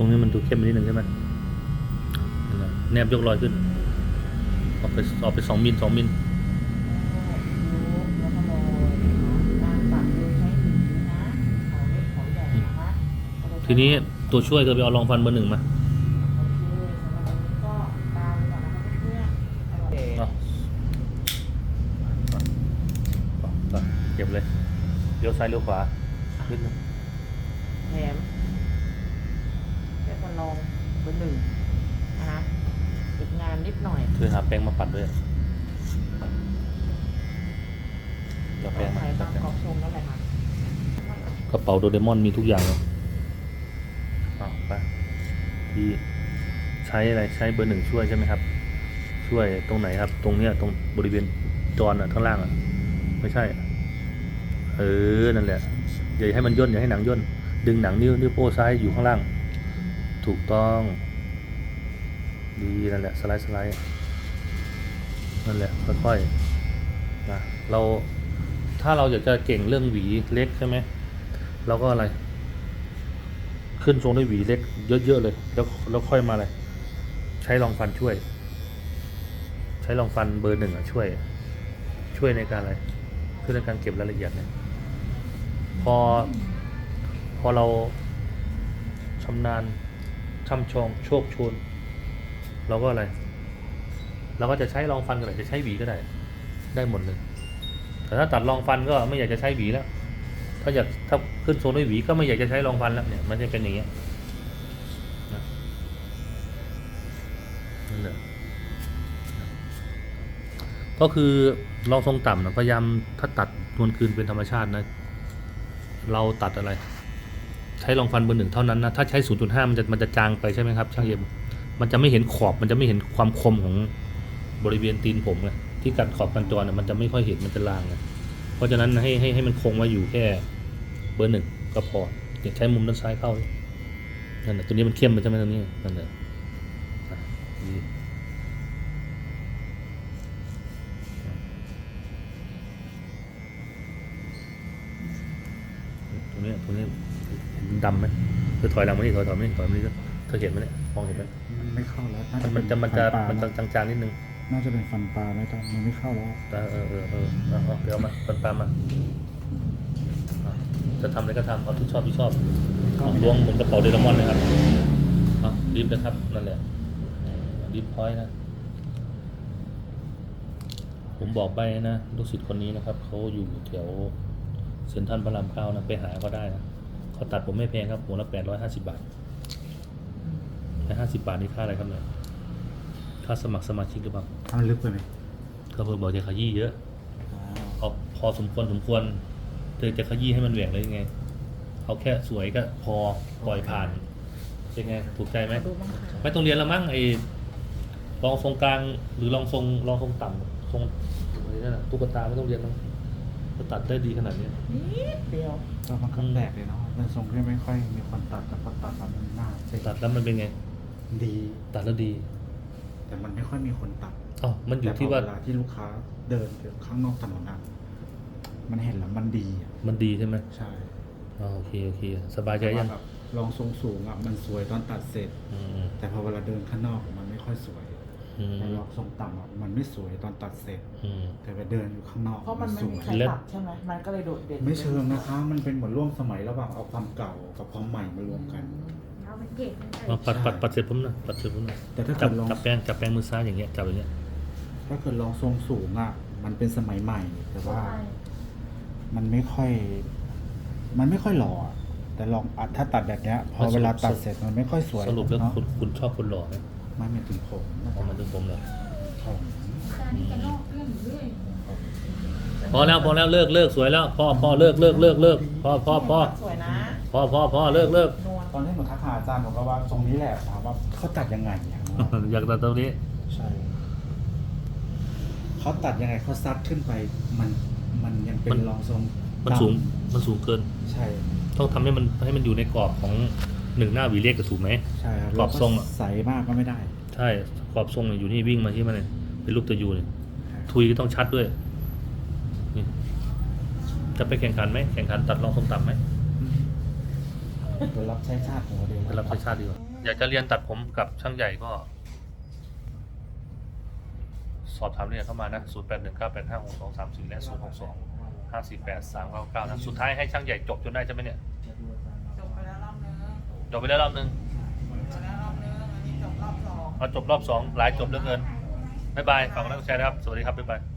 รงนี้มันดูเข้มไปนิดนึงใช่ไหมนั่นแหละแนบยกรอยขึ้น ออกไปออกไปสองมิลสองมิลแล้วก็โรยการปักโดยใช้หินนะเขาเล็กเขาใหญ่นะคะทีนี้ตัวช่วยก็ไปเอารองฟันเบอร์หนึ่งมาโอเคสำหรับวันนี้ก็ตามก่อนนะคะเพื่อนๆอร่อยเอาเอาเอาเก็บเลยเลี้ยวซ้ายเลี้ยวขวานิดนึงแถม แค่คนลองเบอร์หนึ่งนะคะอีกงานนิดหน่อยช่วยหาแป้งมาปัดด้วยเดี๋ยวแป้งมาใส่ตามกรอบทรงนั่นแหละค่ะกระเป๋าโดเรมอนมีทุกอย่างเลยเอาไปดีใช้อะไรใช้เบอร์หนึ่งช่วยใช่ไหมครับ ช่วยตรงไหนครับ ตรงเนี้ยตรงบริเวณจอนอะข้างล่างอะ ไม่ใช่อะเออนั่นแหละอย่าให้มันย่นอย่าให้หนังย่นดึงหนังนิ้วนิ้วโป้ซ้ายอยู่ข้างล่าง ถูกต้อง ดีนั่นแหละสไลด์สไลด์นั่นแหละค่อยๆนะเราถ้าเราอยากจะเก่งเรื่องหวีเล็กใช่ไหมเราก็อะไร ขึ้นทรงด้วยหวีเล็ก เยอะๆเลย แล้วแล้วค่อยมาอะไร ใช้รองฟันช่วย ใช้รองฟันเบอร์หนึ่งอะช่วย ช่วยในการอะไรช่วยในการเก็บรายละเอียดเนี่ยพอพอเราชำนาญ ช่ำชองโชคชนเราก็อะไร เราก็จะใช้รองฟันก็ได้จะใช้หวีก็ได้ ได้หมดเลย แต่ถ้าตัดรองฟันก็ไม่อยากจะใช้หวีแล้ว ถ้าอยากถ้าขึ้นโซนด้วยหวีก็ไม่อยากจะใช้รองฟันแล้วเนี่ยมันจะเป็นอย่างเงี้ยนะนั่นแหละก็คือรองทรงต่ำนะพยายามถ้าตัดนวลคืนเป็นธรรมชาตินะ เราตัดอะไร ใช้รองฟันเบอร์หนึ่งเท่านั้นนะถ้าใช้ 0.5 มันจะมันจะจางไปใช่ไหมครับช่างเอ็มมันจะไม่เห็นขอบมันจะไม่เห็นความคมของบริเวณตีนผมไงที่กันขอบกันจรเนี่ยมันจะไม่ค่อยเห็นมันจะลางไงเพราะฉะนั้นให้ให้ให้มันคงไว้อยู่แค่เบอร์หนึ่งก็พออย่าใช้มุมด้านซ้ายเข้านั่นแหละตัวนี้มันเข้มไปใช่ไหมตัวนี้นั่นแหละอะดี ตัวนี้ตัวนี้เห็นดำไหมเธอถอยหลังมานี่ถอยถอยมานี่ถอยมานี่เธอเห็นไหมเนี่ยมองเห็นไหมไม่เข้าแล้วน่าจะมันจะมันจะฟัมันปจะลาจางๆนิดนึงน่าจะเป็นฟันปลาไม่ต้องมันไม่เข้าแล้วเออเออเออเออเอาเอาเดี๋ยวเอามาปันปามาอะจะทำอะไรก็ทำเอาที่ชอบที่ชอบเอาล้วงเหมือนกระเป๋าเดรามอนเลยครับเอาดิฟนะครับนั่นแหละดิฟพอยต์นะ ผมบอกไปนะลูกศิษย์คนนี้นะครับเขาอยู่แถว เซ็นทรัลพระรามเก้านะไปหาก็ได้นะเขาตัดผมไม่แพงครับหัวละแปดร้อยห้าสิบบาทแค่ห้าสิบบาทนี่ค่าอะไรครับเนี่ยค่าสมัครสมาชิกหรือเปล่าทำลึกไปไหมก็เพิ่งบอกจะขยี้เยอะอ๋อพอพอสมควรสมควรเธอจะขยี้ให้มันแหว่งเลยยังไงเอาแค่สวยก็พอปล่อยผ่านเป็นไงถูกใจไหมดูบ้างค่ะไม่ต้องเรียนแล้วมั้งไอ้ลองทรงกลางหรือลองทรงลองทรงต่ำทรงอะไรนั่นน่ะตุ๊กตาไม่ต้องเรียนมั้ง ก็ตัดได้ดีขนาดนี้นิดเดียวก็มันก็แปลกเลยเนาะเป็นทรงที่ไม่ค่อยมีคนตัดแต่พอตัดแล้วมันน่าจะตัดแล้วมันเป็นไง ดี ตัดแล้วดี แต่มันไม่ค่อยมีคนตัดอ๋อมันอยู่ที่ว่าแต่พเวลาที่ลูกค้าเดินอยู่ข้างนอกถนนอะมันเห็นแล้วมันดีอะมันดีใช่ไหมใช่อ๋อโอเคโอเค สบายใจแต่ยัว่างแบบลองทรงสูงอะมันสวยตอนตัดเสร็จ อืม แต่พอเวลาเดินข้างนอกมันไม่ค่อยสวยอืม แต่ลองทรงต่ำอะมันไม่สวยตอนตัดเสร็จ อืม แต่ไปเดินอยู่ข้างนอกเพราะมันไม่สมีวยใครแล้วตัดใช่ไหมมันก็เลยโดดเด่นไม่เชิงนะคะ มันเป็นเหมือนร่วมสมัยระหว่างเอาความเก่ากับความใหม่มารวมกัน เอามันเก็บมันเอาปัดปัดปัดเสร็จผมหนะปัดเสร็จผมหนะแต่ถ้าจัเกิบดลองจับแป้งจับแป้งมือซ้ายอย่างเงี้ยจับอย่างเงี้ยถ้าเกิดลองทรงสูงอะมันเป็นสมัยใหม่ แต่ว่าใช่มันไม่ค่อย มันไม่ค่อยหล่ออะแต่ลองอัดถ้าตัดแบบเนี้ย พอเวลาตัดเสร็จมันไม่ค่อยสวยสรุปแล้วเนาะคุณคุณชอบคนหล่อไหม ไม่เป็นถึงผมนะเอามาถึงผมเลยผมการที่จะลอกเรื่องเรื่อยพอแล้วพอแล้วเลิกเลิกสวยแล้วพ่อพ่อเลิกเลิกเลิกเลิกพ่อพ่อพ่อสวยนะพ่อพ่อพ่อเลิกเลิก นวลตอนที่หนูทักหาอาจารย์ผมก็ว่าทรงนี้แหละถามว่าเขาตัดยังไงเนี่ยอยากตัดตรงนี้ ใช่เขาตัดยังไงเขาซัดขึ้นไป มันมันยังเป็นมันรองทรงมันสูงมันสูงเกินใช่ ต้องทำให้มันให้มันอยู่ในกรอบของ หนึ่งหน้าหวีเล็กก็ถูกไหม ใช่ครับกรอบทรงอะ ใสมากก็ไม่ได้ ใช่กรอบทรงเนี่ยอยู่นี่วิ่งมาที่มันเนี่ยเป็นรูปตัวยูเนี่ยทุยก็ต้องชัดด้วยนี่จะไปแข่งขันไหมแข่งขันตัดรองทรงต่ำไหมเดี๋ยวรับใช้ชาติของเราเองไปรับใช้ชาติดีกว่าอือยากจะเรียนตัดผมกับช่างใหญ่ก็ สอบถามเรียนเข้ามานะ0 8 1 9 8 5 6 2 3 4และ0 6 2 5 4 8 3 9 9นะสุดท้ายให้ช่างใหญ่จบจนได้ใช่ไหมเนี่ย จบไปแล้วรอบนึง จบไปแล้วรอบนึงจบไปแล้วรอบนึงอันนี้จบรอบสอง เอาจบรอบสองหลายจบเหลือเกินบ๊ายบายฝากกดไลค์กดแชร์นะครับ สวัสดีครับบ๊ายบาย